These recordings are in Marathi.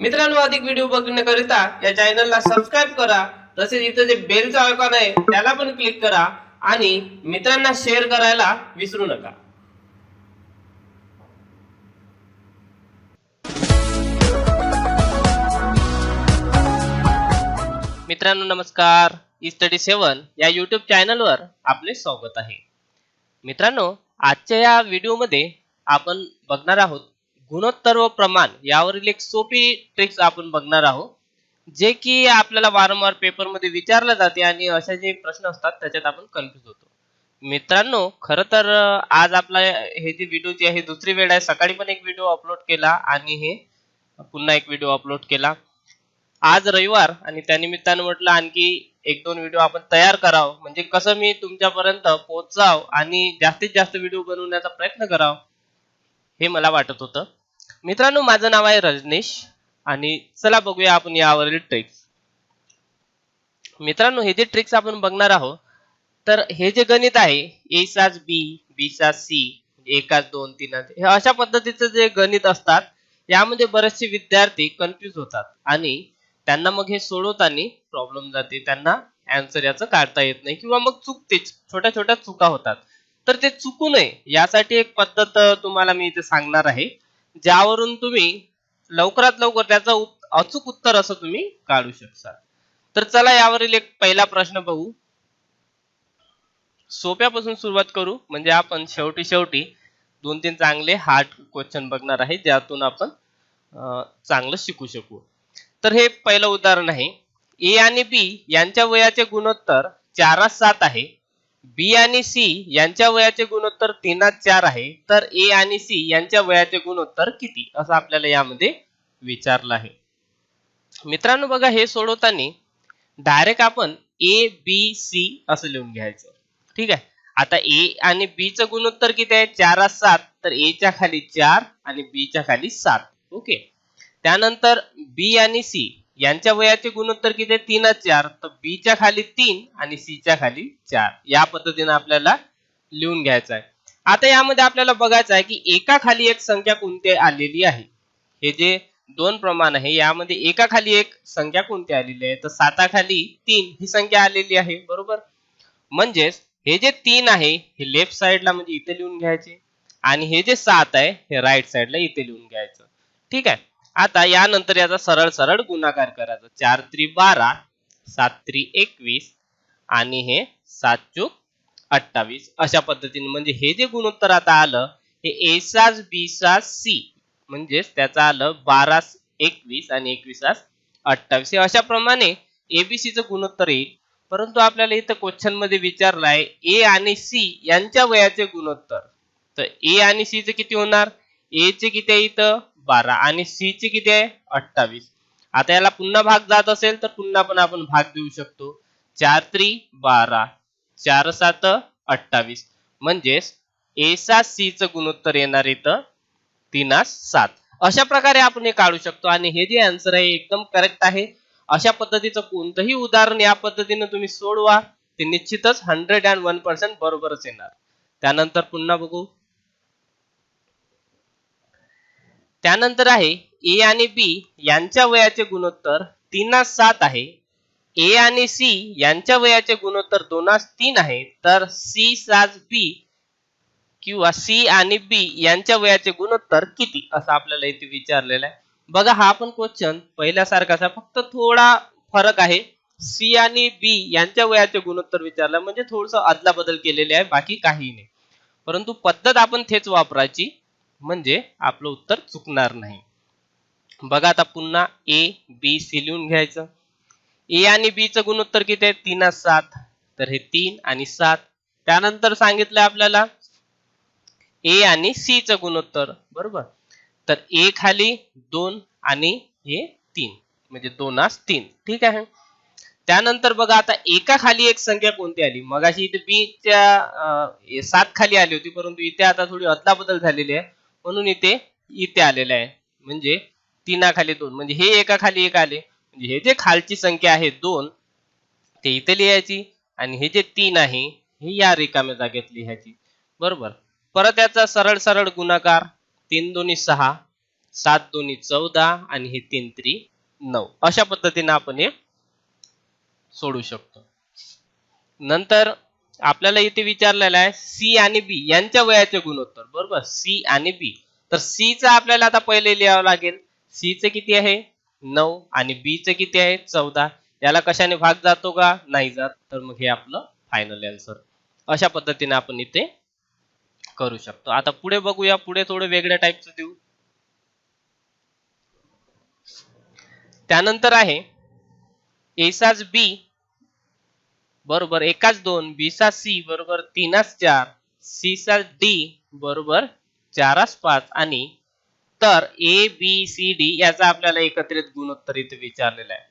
मित्रांनो अधिक व्हिडिओ बघण्याकरिता या चॅनलला सबस्क्राईब करा. तसेच इथं जे बेलचं आयकॉन आहे त्याला पण क्लिक करा आणि मित्रांना शेअर करायला विसरू नका. मित्रांनो नमस्कार. ई स्टडी सेवन या युट्यूब चॅनलवर आपले स्वागत आहे. मित्रांनो आजच्या या व्हिडिओमध्ये आपण बघणार आहोत गुणोत्तर व प्रमाण यावरील एक सोपी ट्रिक्स आपण बघणार आहोत. जे की आपल्याला वारंवार पेपरमध्ये विचारलं जाते आणि अशा जे प्रश्न असतात त्याच्यात आपण कन्फ्युज होतो. मित्रांनो खरं तर आज आपला हे जे व्हिडिओची आहे दुसरी वेळ आहे. सकाळी पण एक व्हिडिओ अपलोड केला आणि हे पुन्हा एक व्हिडिओ अपलोड केला. आज रविवार आणि त्यानिमित्तानं म्हटलं आणखी एक दोन व्हिडिओ आपण तयार करावं. म्हणजे कसं मी तुमच्यापर्यंत पोहोचाव आणि जास्तीत जास्त व्हिडिओ बनवण्याचा प्रयत्न करावा. हे मला वाटत होतं. मित्रांनो माझं नाव आहे रजनीश आणि चला बघूया आपण यावरील ट्रिक्स मित्रांनो हे जे ट्रिक्स आपण बघणार आहोत तर हे जे गणित आहे ए साच बी बी साच सी एकाच दोन तीन हे अशा पद्धतीचं जे गणित असतात यामध्ये बरेचसे विद्यार्थी कन्फ्युज होतात आणि त्यांना मग हे सोडवताना प्रॉब्लेम जाते. त्यांना अँसर याचं काढता येत नाही किंवा मग चुकतेच छोट्या छोट्या चुका होतात. तर ते चुकू नये. यासाठी एक पद्धत तुम्हाला मी इथे सांगणार आहे. ज्यावरून तुम्ही लवकरात लवकर त्याचं अचूक उत्तर असं तुम्ही काढू शकता तर चला यावरील एक पहिला प्रश्न बघू. सोप्यापासून सुरुवात करू. म्हणजे आपण शेवटी शेवटी दोन तीन चांगले हार्ड क्वेश्चन बघणार आहे. ज्यातून आपण चांगलं शिकू शकू. तर हे पहिलं उदाहरण आहे. ए आणि बी यांच्या वयाचे गुणोत्तर चारास सात आहे. बी आणि सी यांच्या वयाचे गुणोत्तर तीनात चार आहे तर ए आणि सी यांच्या वयाचे गुणोत्तर किती? असं आपल्याला यामध्ये विचारलं आहे. मित्रांनो बघा हे सोडवताना डायरेक्ट आपण ए बी सी असं लिहून घ्यायचं. ठीक आहे? आता ए आणि बी चं गुणोत्तर किती आहे? चार सात. तर ए च्या खाली चार आणि बी च्या खाली सात. ओके? त्यानंतर बी आणि सी यांच्या वयाचे गुणोत्तर किती? तीन चार. तर बी च्या खाली तीन आणि सी च्या खाली चार. या पद्धतीने आपल्याला लिहून घ्यायचं आहे आता यामध्ये आपल्याला बघायचं आहे की एका खाली एक संख्या कोणती आलेली आहे? हे जे दोन प्रमाण आहे यामध्ये एका खाली एक संख्या कोणती आलेली आहे? तर साताखाली तीन ही संख्या आलेली आहे. बरोबर? म्हणजेच हे जे तीन आहे हे लेफ्ट साइडला म्हणजे इथे लिहून घ्यायचे. आणि हे जे सात आहे हे राईट साइडला इथे लिहून घ्यायचं. ठीक आहे? आता यानंतर याचा सरळ सरळ गुणाकार करायचा. चार त्री बारा सात त्री एकवीस आणि हे सात चूक अठ्ठावीस. अशा पद्धतीने म्हणजे हे जे गुणोत्तर आता आलं हे ए सास बी सास सी म्हणजेच त्याचं आलं बारा एकवीस आणि एकवीसास अठ्ठावीस. हे अशा प्रमाणे एबीसीचं गुणोत्तर येईल. परंतु आपल्याला इथं क्वेश्चनमध्ये विचारलं आहे ए आणि सी यांच्या वयाचे गुणोत्तर. तर ए आणि सी चे किती होणार? ए चे किती इथं? बारा आणि सी चे किती आहे? अठ्ठावीस. आता याला पुन्हा भाग जात असेल तर पुन्हा पण आपण भाग देऊ शकतो. चार त्री बारा. चार सात अठ्ठावीस. म्हणजेच ए सी च गुणोत्तर येणार इथं तीनास सात. अशा प्रकारे आपण हे काढू शकतो आणि हे जे आन्सर आहे एकदम करेक्ट आहे. अशा पद्धतीचं कोणतंही उदाहरण या पद्धतीने तुम्ही सोडवा. ते निश्चितच हंड्रेड अँड वन पर्सेंट बरोबरच येणार. त्यानंतर पुन्हा बघू. त्यानंतर आहे ए आणि बी यांच्या वयाचे गुणोत्तर तीनास सात आहे. ए आणि सी यांच्या वयाचे गुणोत्तर दोनास तीन आहे. तर सी सात बी किंवा सी आणि बी यांच्या वयाचे गुणोत्तर किती? असं आपल्याला इथे विचारलेलं आहे. बघा हा पण क्वेश्चन पहिल्यासारखाचा फक्त थोडा फरक आहे. सी आणि बी यांच्या वयाचे गुणोत्तर विचारलं म्हणजे थोडस अदला बदल केलेले आहे बाकी काही नाही. परंतु पद्धत आपण थेच वापरायची. म्हणजे आपलं उत्तर चुकणार नाही. बघा आता पुन्हा ए बी सी लिहून घ्यायचं. ए आणि बी च गुणोत्तर किती आहे? तीन सात. तर हे तीन आणि सात. त्यानंतर सांगितलं आपल्याला ए आणि सी च गुणोत्तर. बरोबर? तर ए खाली दोन आणि हे तीन. म्हणजे दोनास तीन. ठीक आहे? त्यानंतर बघा आता एका खाली एक संख्या कोणती आली? मगाशी इथे बी च्या सात खाली आली होती परंतु इथे आता थोडी अदलाबदल झालेली आहे. म्हणून इथे इथे आलेलं आहे. म्हणजे तीनाखाली दोन. म्हणजे हे एका खाली एक आले. म्हणजे हे जे खालची संख्या आहे दोन ते इथे लिहायची आणि हे जे तीन आहे हे या रिकाम्या जागेत लिहायची. बरोबर? परत याचा सरळ सरळ गुणाकार तीन दोन्ही सहा सात दोन्ही चौदा आणि हे तीन त्री नऊ. अशा पद्धतीने आपण हे सोडू शकतो. नंतर आपल्याला इथे विचारलेलं आहे सी आणि बी यांच्या वयाचे गुणोत्तर. बरोबर? सी आणि बी तर सी चा आपल्याला आता पहिले लिहावं लागेल. सी चे किती आहे? नऊ. आणि बी चे किती आहे? चौदा. याला कशाने भाग जातो का? नाही जात. तर मग हे आपलं फायनल आन्सर अशा पद्धतीने आपण इथे करू शकतो. आता पुढे बघूया. पुढे थोडं वेगळ्या टाईपचं देऊ. त्यानंतर आहे एसाज बी बरोबर एकाच दोन बीसा सी बरोबर तीनाच चार सीसा डी बरोबर चाराच पाच आणि तर ए बी सी डी याचा आपल्याला एकत्रित गुणोत्तर इथे विचारलेला आहे.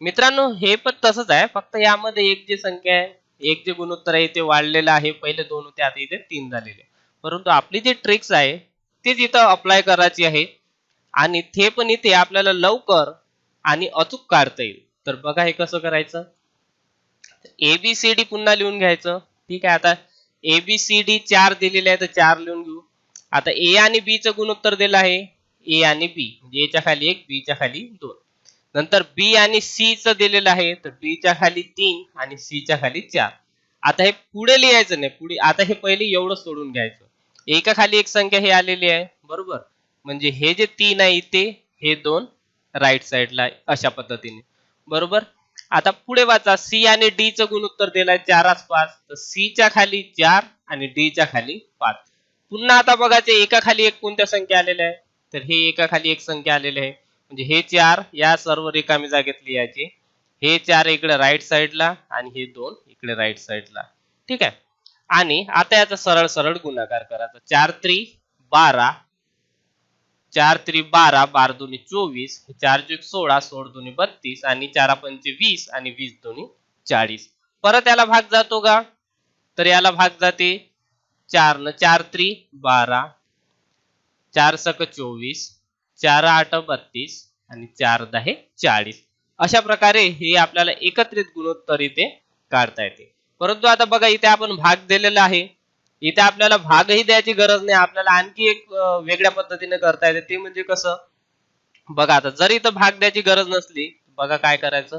मित्रांनो हे पण तसंच आहे. फक्त यामध्ये एक जी संख्या आहे एक जे गुणोत्तर आहे ते वाढलेलं आहे. पहिले दोन होते आता इथे तीन झालेले परंतु आपली जी ट्रिक्स आहे तीच इथं अप्लाय करायची आहे. आणि ते पण इथे आपल्याला लवकर आणि अचूक काढता येईल. तर बघा हे कसं करायचं? एबीसीडी पुन्हा लिहून घ्यायचं. ठीक आहे आता एबीसीडी चार दिलेले आहे तर चार लिहून घेऊ. आता ए आणि बी चं गुणोत्तर दिलं आहे. ए आणि बी म्हणजे एच्या खाली एक बी च्या खाली दोन. नंतर बी आणि सी चं दिलेलं आहे तर बी च्या खाली तीन आणि सी च्या खाली चार. आता हे पुढे लिहायचं नाही पुढे आता हे पहिले एवढं सोडून घ्यायचं. एका खाली एक संख्या हे आलेली आहे बरोबर? म्हणजे हे जे तीन आहे इथे हे दोन राईट साईडला आहे अशा पद्धतीने. बरोबर? आता पुढे वाचा. सी आणि डी चं गुणोत्तर दिलंय चारच पाच. तर सी च्या खाली चार आणि डी च्या खाली पाच. पुन्हा आता बघायचे एका खाली एक कोणत्या संख्या आलेल्या आहे तर हे एका खाली एक संख्या आलेली आहे. म्हणजे हे चार या सर्व रिकामी जागेत लिहायचे हे चार इकडे राईट साईडला आणि हे दोन इकडे राईट साईडला ठीक आहे? आणि आता याचा सरळ सरळ गुणाकार करायचा चार त्री बारा चार त्रि बारा बार दोन्ही चोवीस चार चोक सोळा सोळ दोन्ही बत्तीस आणि चारा पंचे वीस आणि वीस दोन्ही चाळीस. परत याला भाग जातो का? तर याला भाग जाते चार न चार त्रि बारा चार सक चोवीस चार आठ बत्तीस आणि चार दहे चाळीस. अशा प्रकारे हे आपल्याला एकत्रित गुणोत्तर इथे काढता येते. परंतु आता बघा इथे आपण भाग दिलेला आहे. इथे आपल्याला भागही द्यायची गरज नाही. आपल्याला आणखी एक वेगळ्या पद्धतीने करता येते. ते म्हणजे कसं? बघा आता जर इथं भाग द्यायची गरज नसली बघा काय करायचं.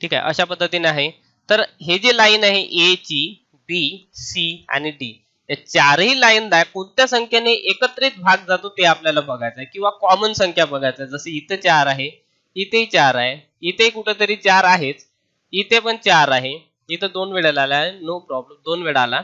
ठीक आहे अशा पद्धतीने आहे. तर हे जे लाईन आहे ए ची बी सी आणि डी या चारही लाईन कोणत्या संख्येने एकत्रित भाग जातो ते आपल्याला बघायचं आहे. किंवा कॉमन संख्या बघायचं आहे. जसं इथं चार आहे इथेही चार आहे इथे कुठेतरी चार आहेच इथे पण चार आहे. इथं दोन वेळेला आला आहे. नो प्रॉब्लेम दोन वेळा आला.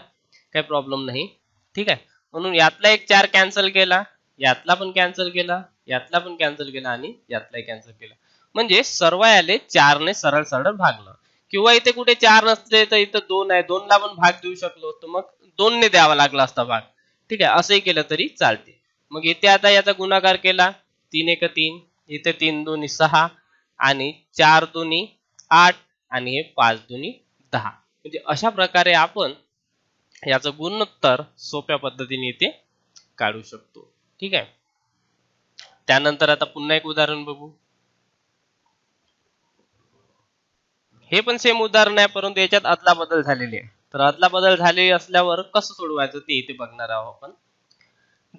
काही प्रॉब्लेम नाही. ठीक आहे. म्हणून यातला एक चार कॅन्सल केला. यातला पण कॅन्सल केला. यातला पण कॅन्सल केला आणि यातलाही कॅन्सल केला. म्हणजे सर्व याले चारने सरळ सरळ भागलं किंवा इथे कुठे चार नसले तर इथं दोन आहे. दोनला पण भाग देऊ शकलो तर मग दोनने द्यावा लागला असता भाग. ठीक आहे. असंही केलं तरी चालते. मग इथे आता याचा गुणाकार केला. तीन एक तीन. इथे तीन दोन्ही सहा. आणि चार दोन्ही आठ. आणि हे पाच दोन्ही दहा. म्हणजे अशा प्रकारे आपण याचं गुणोत्तर सोप्या पद्धतीने इथे काढू शकतो. ठीक आहे? त्यानंतर आता पुन्हा एक उदाहरण बघू. हे पण सेम उदाहरण आहे परंतु याच्यात अदला बदल झालेली आहे. तर अदला बदल झालेली असल्यावर कसं सोडवायचं ते इथे बघणार आहोत आपण.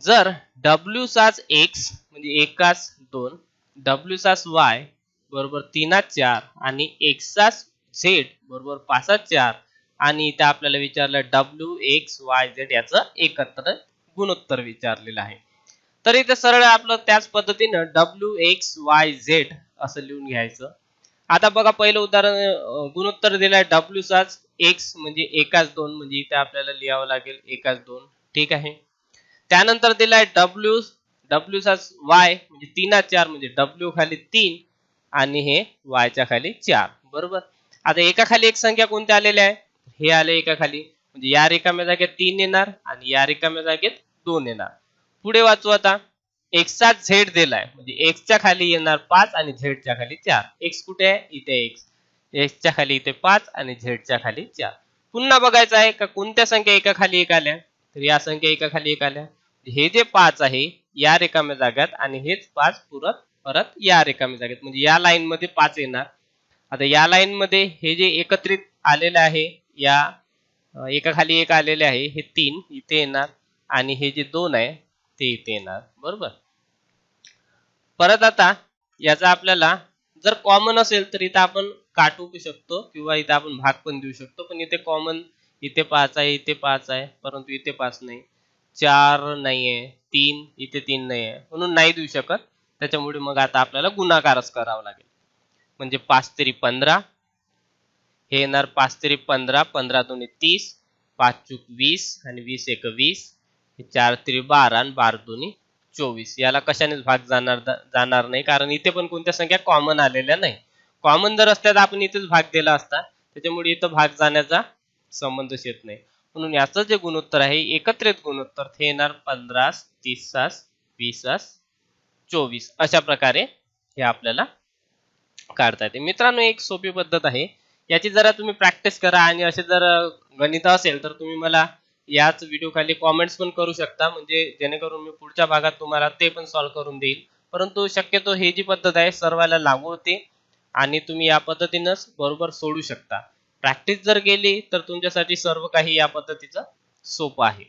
जर डब्ल्यू साच एक्स म्हणजे एकाच दोन डब्ल्यू साच वाय बरोबर तीनाच चार आणि एक्साच झेड बरोबर पासष्ट चार. आणि इथे आपल्याला विचारलं डब्ल्यू एक्स वाय झेड याचं एकत्र गुणोत्तर विचारलेलं आहे. तर इथे सरळ आपलं त्याच पद्धतीनं डब्ल्यू एक्स वाय झेड असं लिहून घ्यायचं. आता बघा पहिलं उदाहरण गुणोत्तर दिलंय डब्ल्यू साच एक्स म्हणजे एकाच दोन म्हणजे इथे आपल्याला लिहावं लागेल एकाच दोन. ठीक आहे? त्यानंतर दिलाय डब्ल्यू डब्ल्यू साच वाय म्हणजे तीनाच चार म्हणजे डब्ल्यू खाली तीन आणि हे वायच्या खाली चार. बरोबर? आता एका खाली एक संख्या कोणत्या आलेल्या आहे? हे आले एका खाली म्हणजे या रिकाम्या जागेत तीन येणार आणि या रिकाम्या जागेत दोन येणार. पुढे वाचू आता. एक्सचा झेड दिलाय. म्हणजे एक्सच्या खाली येणार पाच आणि झेडच्या खाली चार. एक्स कुठे आहे? इथे एक्स एक्सच्या खाली इथे पाच आणि झेडच्या खाली चार. पुन्हा बघायचं आहे का कोणत्या संख्या एका खाली एक आल्या? तर या संख्या एका खाली एक आल्या. हे जे पाच आहे या रिकाम्या जाग्यात आणि हेच पाच पुरत परत या रिकाम्या जागेत. म्हणजे या लाईन मध्ये पाच येणार. आता या लाईन मध्ये हे जे एकत्रित आलेलं आहे या एकाखाली एक आलेले आहे हे तीन इथे येणार आणि हे जे दोन आहे ते इथे येणार. बरोबर? परत आता याचा आपल्याला जर कॉमन असेल तर इथं आपण काटू शकतो किंवा इथं आपण भाग पण देऊ शकतो पण इथे कॉमन इथे पाच आहे इथे पाच आहे परंतु इथे पाच नाही. चार नाही आहे तीन इथे तीन नाही आहे म्हणून नाही देऊ शकत. त्याच्यामुळे मग आता आपल्याला गुणाकारच करावा लागेल. म्हणजे पाच तरी पंधरा. हे येणार पाच तरी पंधरा पंधरा दोन्ही तीस पाच चूक वीस आणि वीस एक वीस. हे चार तरी बारा आणि बारा दोन्ही चोवीस. याला कशानेच भाग जाणार जाणार नाही कारण इथे पण कोणत्या संख्या कॉमन आलेल्या नाही. कॉमन जर असत्या तर आपण इथेच भाग दिला असता. त्याच्यामुळे इथं भाग जाण्याचा संबंधच येत नाही. म्हणून याचं जे गुणोत्तर आहे एकत्रित गुणोत्तर ते येणार पंधरास तीसास वीसास चोवीस. अशा प्रकारे हे आपल्याला काढता येते मित्रांनो एक सोपी पद्धत आहे. याची जरा तुम्ही प्रॅक्टिस करा आणि असे जर गणित असेल तर तुम्ही मला याच व्हिडिओ खाली कॉमेंट्स पण करू शकता. म्हणजे जेणेकरून मी पुढच्या भागात तुम्हाला ते पण सॉल्व्ह करून देईल. परंतु शक्यतो हे जी पद्धत आहे सर्वाला लागू होते आणि तुम्ही या पद्धतीनंच बरोबर सोडू शकता. प्रॅक्टिस जर केली तर तुमच्यासाठी सर्व काही या पद्धतीचं सोपं आहे.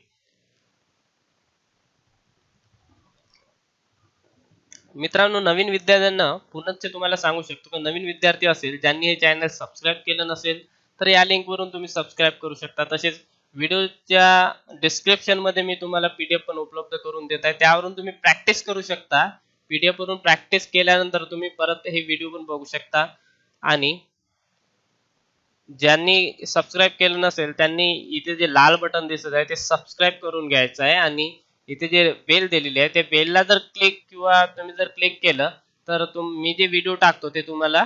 मित्रांनो नवीन विद्यार्थ्यांना पुनश्च तुम्हाला सांगू शकतो की नवीन विद्यार्थी असेल ज्यांनी हे चॅनल सबस्क्राईब केलं नसेल तर या लिंकवरून तुम्ही सबस्क्राईब करू शकता. तसेच व्हिडिओच्या डिस्क्रिप्शनमध्ये मी तुम्हाला पी डी एफ पण उपलब्ध करून देत आहे. त्यावरून तुम्ही प्रॅक्टिस करू शकता. पी डी वरून प्रॅक्टिस केल्यानंतर तुम्ही परत हे व्हिडिओ पण बघू शकता. आणि ज्यांनी सबस्क्राईब केलं नसेल त्यांनी इथे जे लाल बटन दिसत आहे ते सबस्क्राईब करून घ्यायचं आहे. आणि इथे जे बेल दिलेली आहे ते बेलला जर क्लिक किंवा तुम्ही जर क्लिक केलं तर तुम मी जे व्हिडिओ टाकतो ते तुम्हाला